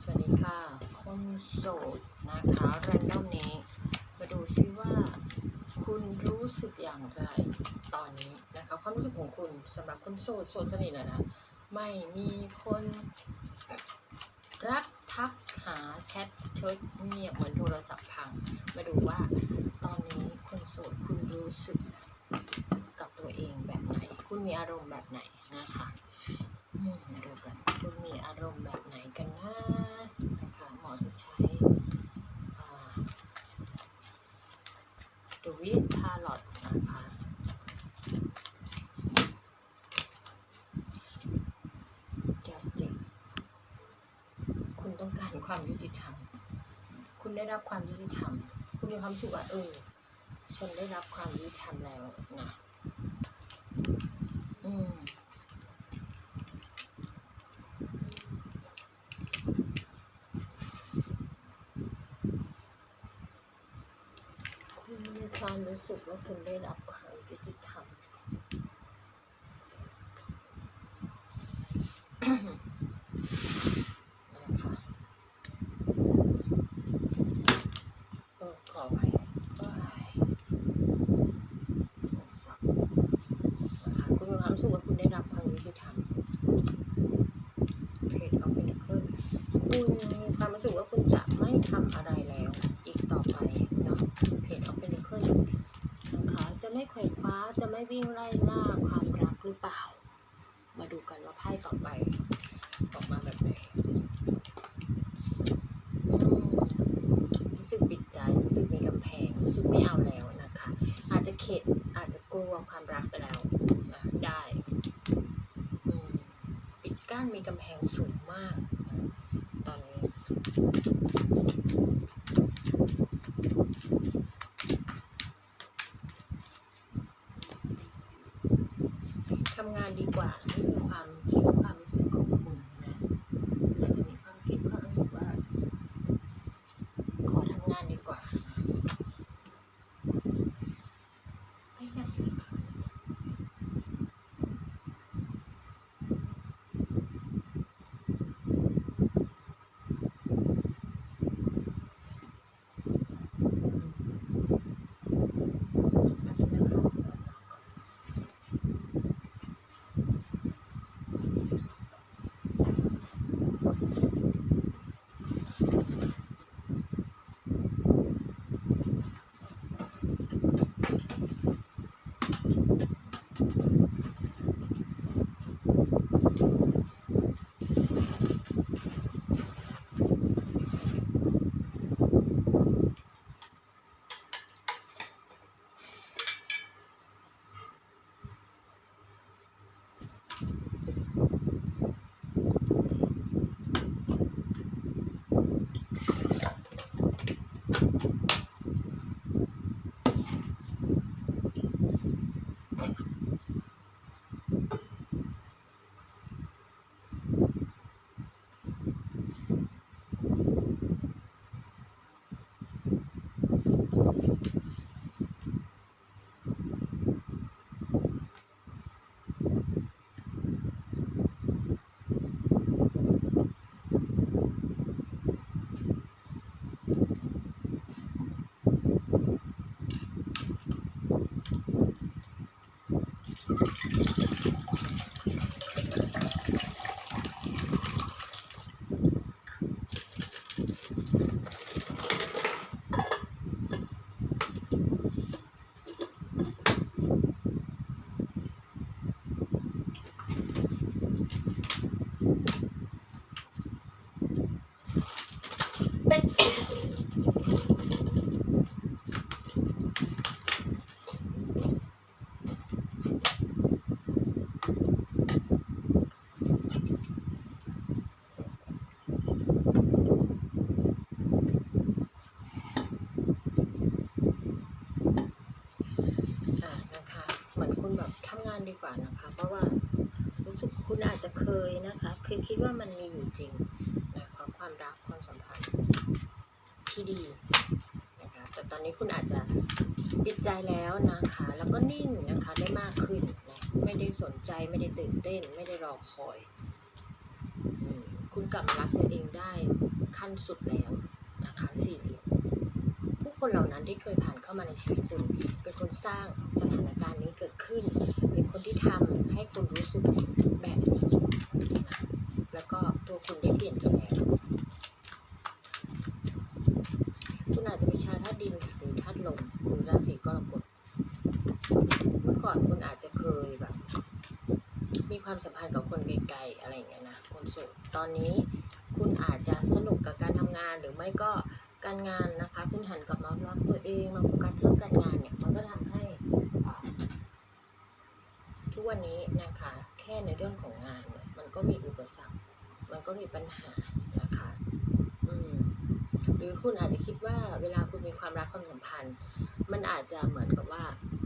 สวัสดีค่ะ คนโสดนะคะแรนดอมนี้ มาดูซิว่า คุณรู้สึกอย่างไรตอนนี้นะคะความรู้สึกของคุณสำหรับคนโสดโสดสนิทเลยนะไม่มีคนรักทักหาแชทเชิดเงียบเหมือนโทรศัพท์พัง มาดูว่า ตอนนี้คนโสดคุณรู้สึกกับตัวเองแบบไหน คุณมีอารมณ์แบบไหนนะคะอืมมาดูกัน คุณมีอารมณ์แบบไหนกันนะนะคะหมอจะใช้ดูวิทพาลอตนะคะ justice คุณต้องการความยุติธรรม คุณได้ รับความยุติธรรม คุณมีความสุขว่าเออ ฉันได้รับความยุติธรรมแล้วนะอืมคุณมีความรู้สึกว่าคุณได้รับความยุติธรรม นะคะเออขออภัยโอ้ยสับนะคะคุณมีความรู้สึกว่าคุณได้รับความยุติธรรมเพจเอาไปนะคือคุณมีความรู้สึกว่าคุณจะไม่ทำอะไรแล้ว อีกต่อไปเนาะเพจเอาไปนะคือนะคะจะไม่ไขว่คว้า จะไม่วิ่งไล่ล่าความรักหรือเปล่า มาดูกันว่าไพ่ต่อไปออกมาแบบไหนรู้สึกปิดใจรู้สึกมีกำแพงรู้สึกไม่เอาแล้วนะคะ อาจจะเข็ดอาจจะกลัวความรักไปแล้วได้ปิดกั้นมีกำแพงสูงมาก ตอนนี้ ทำงานดีกว่า นี่ คือความคิดความรู้สึกของ ดีกว่านะคะ เพราะว่ารู้สึกคุณอาจจะเคยนะคะเคยคิดว่ามันมีอยู่จริงนะคะความรักความสัมพันธ์ที่ดีนะคะแต่ตอนนี้คุณอาจจะปิดใจแล้วนะคะ แล้วก็นิ่งนะคะได้มากขึ้น ไม่ได้สนใจไม่ได้ตื่นเต้น ไม่ได้รอคอยอคุณกลับรักตัวเองได้ขั้นสุดแล้วนะคะสี่เหลี่ยมผู้คนเหล่านั้นที่เคยผ่านเข้ามาในชีวิตคุณเป็นคนสร้างสถานการณ์นี้เกิดขึ้น เป็นคนที่ทำให้คุณรู้สึกแบบนี้แล้วก็ตัวคุณได้เปลี่ยนไปแล้วคุณอาจจะเป็นชาวธาตุดินหรือธาตุลมหรือราศีกรกฎ เมื่อก่อนคุณอาจจะเคยแบบ มีความสัมพันธ์กับคน ไกลอะไรอย่างเงี้ยนะคนโสดตอนนี้คุณอาจจะสนุกกับการทำงานหรือไม่ก็การงานนะคะ คุณหันกลับมารักตัวเองมาโฟกัสเรื่องการงานเนี่ยมันก็ทำให้ทุกวันนี้นะคะแค่ในเรื่องของงานเนี่ยมันก็มีอุปสรรค มันก็มีปัญหานะคะอืมหรือคุณอาจจะคิดว่าเวลาคุณมีความรักความสัมพันธ์ มันอาจจะเหมือนกับว่า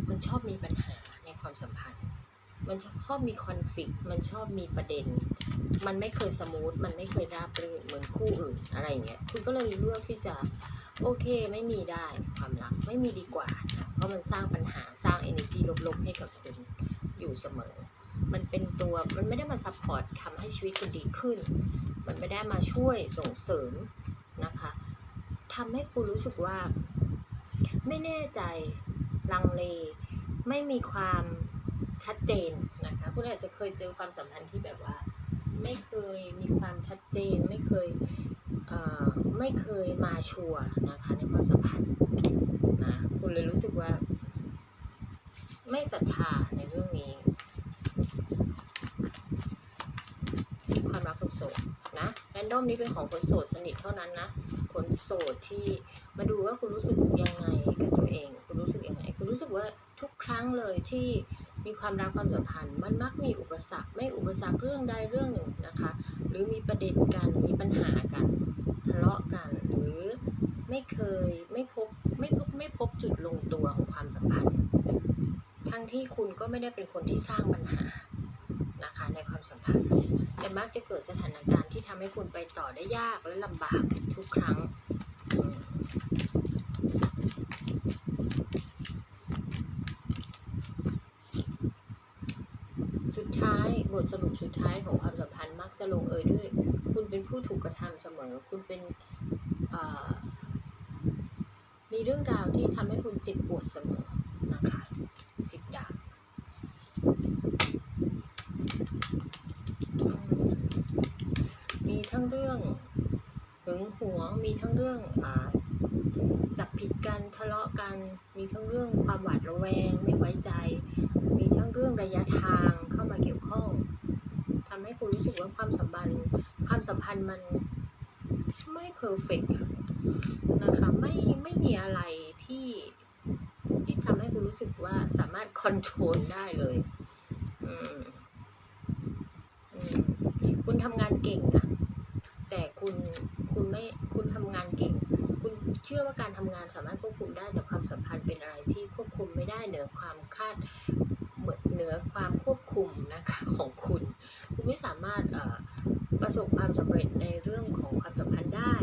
มันชอบมีปัญหาในความสัมพันธ์ มันชอบมีคอนฟ lict มันชอบมีประเด็น มันไม่เคยสมูท มันไม่เคยราบรื่นเหมือนคู่อื่นอะไรอย่างเงี้ย คุณก็เลยเลือกที่จะโอเคไม่มีได้ความรักไม่มีดีกว่านะเพราะมันสร้างปัญหาสร้าง energy ลบๆ ให้กับคุณอยู่เสมอ มันเป็นตัวมันไม่ได้มาซัพพอร์ตทำให้ชีวิตคุณดีขึ้น มันไม่ได้มาช่วยส่งเสริมนะคะทำให้คุณรู้สึกว่า ไม่แน่ใจลังเล ไม่มีความ ชัดเจนนะคะคุณอาจจะเคยเจอความสัมพันธ์ที่แบบว่า ไม่เคยมีความชัดเจน ไม่เคยเอ่อไม่เคยมาชัวนะคะในความสัมพันธ์นะคุณเลยรู้สึกว่า ไม่ศรัทธาในเรื่องนี้ความรักคนโสดนะแรนดอมนี้เป็นของคนโสดสนิทเท่านั้นนะคนโสดที่มาดูว่าคุณรู้สึกยังไงกับตัวเอง คุณรู้สึกยังไง คุณรู้สึกว่าทุกครั้งเลยที่ มีความรักความสัมพันธ์ มันมักมีอุปสรรค ไม่อุปสรรคเรื่องใดเรื่องหนึ่งนะคะ หรือมีประเด็นกัน มีปัญหากัน ทะเลาะกัน หรือไม่เคยไม่พบไม่พบไม่พบจุดลงตัวของความสัมพันธ์ ทั้งที่คุณก็ไม่ได้เป็นคนที่สร้างปัญหานะคะในความสัมพันธ์ แต่มักจะเกิดสถานการณ์ที่ทำให้คุณไปต่อได้ยากและลำบากทุกครั้งอืมสุดท้ายบท สุดท้ายของความสัมพันธ์มักจะลงเอยด้วย คุณเป็นผู้ถูกกระทำเสมอ คุณเป็นมีเรื่องราวที่ทำให้คุณเจ็บปวดเสมอนะคะสิบดาบอืมมีทั้งเรื่องหึงหวง มีทั้งเรื่องอจับผิดกันทะเลาะกัน มีทั้งเรื่องความหวาดระแวง ไม่ไว้ใจ มีทั้งเรื่องระยะทางเข้ามาเกี่ยวข้อง ให้คุณรู้สึกว่าความสัมพันธ์ ความสัมพันธ์มันไม่เพอร์เฟกนะคะไม่ไม่มีอะไรที่ที่ทำให้คุณรู้สึกว่าสามารถคอนโทรลได้เลยคุณทำงานเก่งนะแต่คุณคุณไม่คุณทำงานเก่ง คุณเชื่อว่าการทำงานสามารถควบคุมได้แต่ความสัมพันธ์เป็นอะไรที่ควบคุมไม่ได้เหนือความคาด มือนเหนือความควบคุมนะคะของคุณ คุณไม่สามารถประสบความสำเร็จในเรื่องของความสัมพันธ์ได้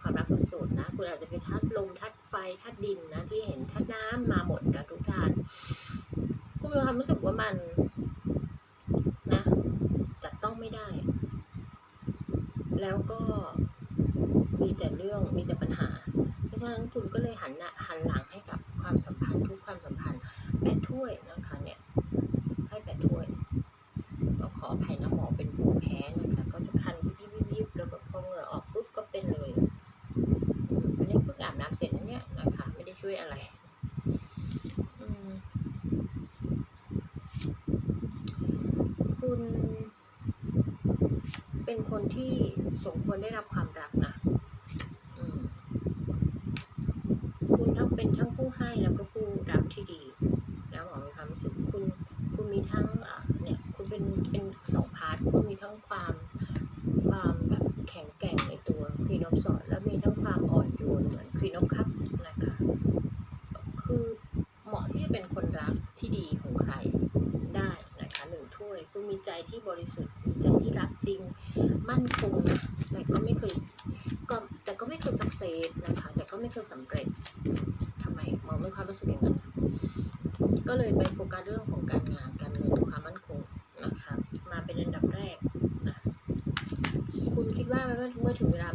ความรักคนโสดนะ คุณอาจจะเป็นธาตุลมธาตุไฟธาตุดินนะที่เห็นธาตุน้ำมาหมดนะทุกท่าน คุณมีความรู้สึกว่ามันนะจับต้องไม่ได้ แล้วก็มีแต่เรื่องมีแต่ปัญหา เพราะฉะนั้นคุณก็เลยหันหน้าหันหลังให้กับความสัมพันธ์ทุกความสัมพันธ์แปดถ้วยนะคะเนี่ย ให้แปดถ้วยต้องขออภัยนะหมอเป็นภูมิแพ้นะคะ ก็จะคันยิบยิบยิบแล้วแบบพอเหงื่อออกปุ๊บก็เป็นเลยอันนี้เพิ่งอาบน้ำเสร็จนะเนี่ยนะคะ ไม่ได้ช่วยอะไรคุณ เป็นคนที่สมควรได้รับความรักนะ อืม คุณทั้งเป็นทั้งผู้ให้แล้วก็ผู้รับที่ดี แล้วหมอมีความรู้สึกคุณ คุณมีทั้งอ่าเนี่ย คุณเป็นเป็นสองพาร์ีทั้งความความแบบแข็งแกร่งในตัวควีนอฟสอนแล้วมีทั้งความอ่อนโยนเหมือนควีนอฟคัพนะคะคือเหมาะที่จะเป็นคนรักที่ดีของใครได้นะคะหนึ่งถ้วยคุณมีใจที่บริสุทธิ์มีใจที่รักจริงมั่นคงนะแต่ก็ไม่เคยก็แต่ก็ไม่เคยสักเซสนะคะแต่ก็ไม่เคยสำเร็จทำไมมองไม่ความรู้สึกอย่างนั้น